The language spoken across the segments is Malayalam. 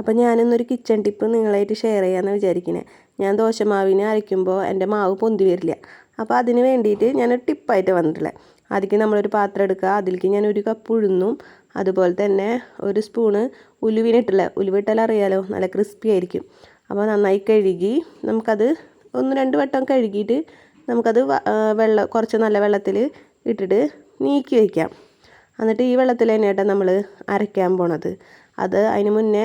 അപ്പോൾ ഞാനിന്നൊരു കിച്ചൺ ടിപ്പ് നിങ്ങളായിട്ട് ഷെയർ ചെയ്യാമെന്ന് വിചാരിക്കുന്നത് ഞാൻ ദോശമാവിനെ അരയ്ക്കുമ്പോൾ എന്റെ മാവ് പൊന്തി വരില്ല. അപ്പോൾ അതിന് വേണ്ടിയിട്ട് ഞാനൊരു ടിപ്പായിട്ട് വന്നിട്ടുള്ളത് അതിലേക്ക് നമ്മളൊരു പാത്രം എടുക്കുക. അതിലേക്ക് ഞാൻ ഒരു കപ്പ് ഉഴുന്നും അതുപോലെ തന്നെ ഒരു സ്പൂണ് ഉലുവിനിട്ടില്ല ഉലുവിട്ടാൽ അറിയാലോ നല്ല ക്രിസ്പി ആയിരിക്കും. അപ്പോൾ നന്നായി കഴുകി നമുക്കത് ഒന്ന് രണ്ട് വട്ടം കഴുകിയിട്ട് നമുക്കത് വെള്ളം കുറച്ച് നല്ല വെള്ളത്തിൽ ഇട്ടിട്ട് നീക്കി വയ്ക്കാം എന്നിട്ട് ഈ വെള്ളത്തിൽ തന്നെയാട്ടോ നമ്മൾ അരയ്ക്കാൻ പോണത്. അത് അതിന് മുന്നേ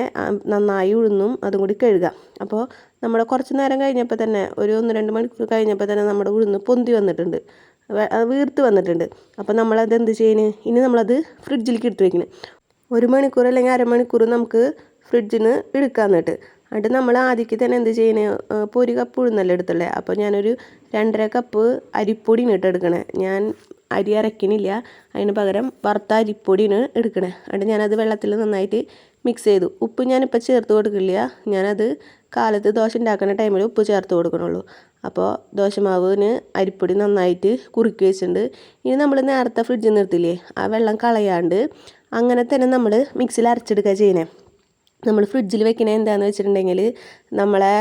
നന്നായി ഉഴുന്നും അതും കൂടി കഴുകുക അപ്പോൾ നമ്മൾ കുറച്ച് നേരം കഴിഞ്ഞപ്പോൾ തന്നെ ഒരു ഒന്ന് രണ്ട് മണിക്കൂർ കഴിഞ്ഞപ്പോൾ തന്നെ നമ്മുടെ ഉഴുന്ന് പൊന്തി വന്നിട്ടുണ്ട്. വീർത്ത് വന്നിട്ടുണ്ട്. അപ്പോൾ നമ്മളത് എന്ത് ചെയ്യണ്? ഇനി നമ്മളത് ഫ്രിഡ്ജിലേക്ക് എടുത്ത് വയ്ക്കണം ഒരു മണിക്കൂർ അല്ലെങ്കിൽ അരമണിക്കൂർ നമുക്ക് ഫ്രിഡ്ജിൽ നിന്ന് എടുക്കാൻ എന്നിട്ട്. എന്നിട്ട് നമ്മൾ ആദ്യക്ക് തന്നെ എന്ത് ചെയ്യണേ? ഇപ്പോൾ ഒരു കപ്പ് ഉഴുന്നല്ലേ എടുത്തുള്ളത് അപ്പോൾ ഞാനൊരു രണ്ടര കപ്പ് അരിപ്പൊടി ഇട്ട് എടുക്കണേ. ഞാൻ അരി അരക്കണില്ല അതിന് പകരം വറുത്ത അരിപ്പൊടിയാണ് എടുക്കണേ. എന്നിട്ട് ഞാനത് വെള്ളത്തിൽ നന്നായിട്ട് മിക്സ് ചെയ്തു. ഉപ്പ് ഞാനിപ്പോൾ ചേർത്ത് കൊടുക്കില്ല. ഞാനത് കാലത്ത് ദോശ ഉണ്ടാക്കുന്ന ടൈമിൽ ഉപ്പ് ചേർത്ത് കൊടുക്കണുള്ളൂ. അപ്പോൾ ദോശമാവിന് അരിപ്പൊടി നന്നായിട്ട് കുറുക്കി വെച്ചിട്ടുണ്ട്. ഇനി നമ്മൾ നേരത്തെ ഫ്രിഡ്ജിൽ നിർത്തില്ലേ? ആ വെള്ളം കളയാണ്ട് അങ്ങനെ തന്നെ നമ്മൾ മിക്സിയിൽ അരച്ചെടുക്കുക ചെയ്യണേ. നമ്മൾ ഫ്രിഡ്ജിൽ വെക്കണേ എന്താണെന്ന് വെച്ചിട്ടുണ്ടെങ്കിൽ നമ്മളെ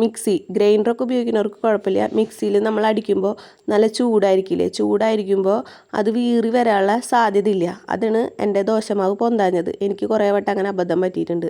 മിക്സി ഗ്രൈൻഡറൊക്കെ ഉപയോഗിക്കുന്നവർക്ക് കുഴപ്പമില്ല. മിക്സിയിൽ നമ്മൾ അടിക്കുമ്പോൾ നല്ല ചൂടായിരിക്കില്ലേ? ചൂടായിരിക്കുമ്പോൾ അത് വീറി വരാനുള്ള സാധ്യതയില്ല. അതാണ് എന്റെ ദോശമാവ് പൊന്താഞ്ഞത്. എനിക്ക് കുറേ വട്ടം അങ്ങനെ അബദ്ധം പറ്റിയിട്ടുണ്ട്.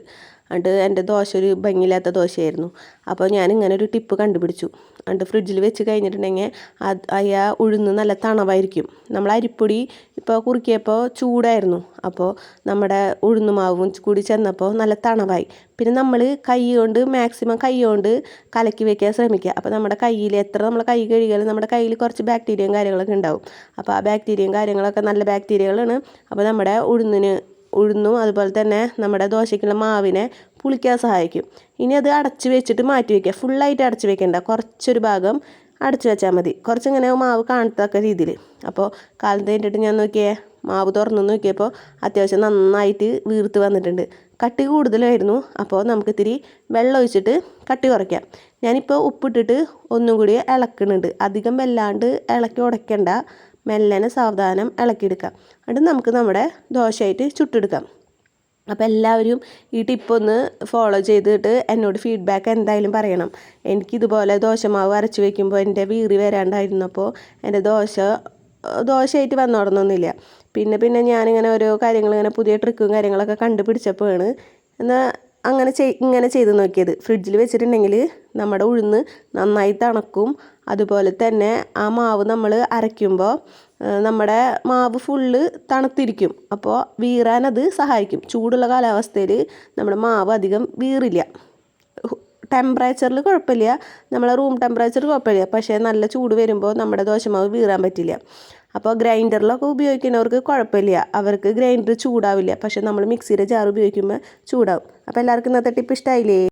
എന്നിട്ട് എന്റെ ദോശ ഒരു ഭംഗിയില്ലാത്ത ദോശയായിരുന്നു. അപ്പോൾ ഞാൻ ഇങ്ങനെ ഒരു ടിപ്പ് കണ്ടുപിടിച്ചു. എന്നിട്ട് ഫ്രിഡ്ജിൽ വെച്ച് കഴിഞ്ഞിട്ടുണ്ടെങ്കിൽ അത് അയ്യാ ഉഴുന്ന് നല്ല തണവായിരിക്കും. നമ്മൾ അരിപ്പൊടി ഇപ്പോൾ കുറുക്കിയപ്പോൾ ചൂടായിരുന്നു. അപ്പോൾ നമ്മുടെ ഉഴുന്നുമാവും കൂടി ചെന്നപ്പോൾ നല്ല തണവായി. പിന്നെ നമ്മൾ കൈ കൊണ്ട് മാക്സിമം കൈ കൊണ്ട് കലക്കി വെക്കാൻ ശ്രമിക്കുക. അപ്പോൾ നമ്മുടെ കയ്യിൽ എത്ര നമ്മൾ കൈ കഴുകിയാലും നമ്മുടെ കയ്യിൽ കുറച്ച് ബാക്ടീരിയയും കാര്യങ്ങളൊക്കെ ഉണ്ടാവും. അപ്പോൾ ആ ബാക്ടീരിയയും കാര്യങ്ങളൊക്കെ നല്ല ബാക്ടീരിയകളാണ് അപ്പോൾ നമ്മുടെ ഉഴുന്നിന് ഉഴുന്നും അതുപോലെ തന്നെ നമ്മുടെ ദോശയ്ക്കുള്ള മാവിനെ പുളിക്കാൻ സഹായിക്കും. ഇനി അത് അടച്ചു വെച്ചിട്ട് മാറ്റി വയ്ക്കുക ഫുള്ളായിട്ട് അടച്ചു വെക്കേണ്ട. കുറച്ചൊരു ഭാഗം അടച്ചു വെച്ചാൽ മതി. കുറച്ചിങ്ങനെ മാവ് കാണത്തക്ക രീതിയിൽ. അപ്പോൾ കാലത്ത് കഴിഞ്ഞിട്ട് ഞാൻ നോക്കിയേ മാവ് തുറന്നു നോക്കിയപ്പോൾ അത്യാവശ്യം നന്നായിട്ട് വീർത്ത് വന്നിട്ടുണ്ട്. കട്ടി കൂടുതലായിരുന്നു. അപ്പോൾ നമുക്ക് ഇത്തിരി വെള്ളം ഒഴിച്ചിട്ട് കട്ടി കുറയ്ക്കാം. ഞാനിപ്പോൾ ഉപ്പിട്ടിട്ട് ഒന്നും കൂടി ഇളക്കുന്നുണ്ട്. അധികം വല്ലാണ്ട് ഇളക്കി ഉടയ്ക്കണ്ട. മെല്ലനെ സാവധാനം ഇളക്കിയെടുക്കാം എന്നിട്ട് നമുക്ക് നമ്മുടെ ദോശയായിട്ട് ചുട്ടെടുക്കാം. അപ്പോൾ എല്ലാവരും ഈ ടിപ്പൊന്ന് ഫോളോ ചെയ്തിട്ട് എന്നോട് ഫീഡ്ബാക്ക് എന്തായാലും പറയണം. എനിക്കിതുപോലെ ദോശമാവ് അരച്ച് വയ്ക്കുമ്പോൾ എന്റെ വീറി വരാണ്ടായിരുന്നപ്പോൾ എന്റെ ദോശ ദോശയായിട്ട് വന്നോടണമെന്നില്ല പിന്നെ പിന്നെ ഞാനിങ്ങനെ ഓരോ കാര്യങ്ങൾ ഇങ്ങനെ പുതിയ ട്രിക്കും കാര്യങ്ങളൊക്കെ കണ്ടുപിടിച്ചപ്പോഴാണ്. എന്നാൽ അങ്ങനെ ചെയ് ഇങ്ങനെ ചെയ്ത് നോക്കിയത്. ഫ്രിഡ്ജിൽ വെച്ചിട്ടുണ്ടെങ്കിൽ നമ്മുടെ ഉഴുന്ന് നന്നായി തണക്കും. അതുപോലെ തന്നെ ആ മാവ് നമ്മൾ അരയ്ക്കുമ്പോൾ നമ്മുടെ മാവ് ഫുള്ള് തണുത്തിരിക്കും. അപ്പോൾ വീറാനത് സഹായിക്കും. ചൂടുള്ള കാലാവസ്ഥയിൽ നമ്മുടെ മാവ് അധികം വീറില്ല. ടെമ്പറേച്ചറിൽ കുഴപ്പമില്ല. നമ്മളെ റൂം ടെമ്പറേച്ചർ കുഴപ്പമില്ല. പക്ഷേ നല്ല ചൂട് വരുമ്പോൾ നമ്മുടെ ദോശമാവ് വീറാൻ പറ്റില്ല. അപ്പോൾ ഗ്രൈൻഡറിലൊക്കെ ഉപയോഗിക്കുന്നവർക്ക് കുഴപ്പമില്ല. അവർക്ക് ഗ്രൈൻഡർ ചൂടാവില്ല. പക്ഷേ നമ്മൾ മിക്സിയുടെ ജാർ ഉപയോഗിക്കുമ്പോൾ ചൂടാവും. അപ്പോൾ എല്ലാവർക്കും ഇന്നത്തെ ടിപ്പ് ഇഷ്ടമായില്ലേ?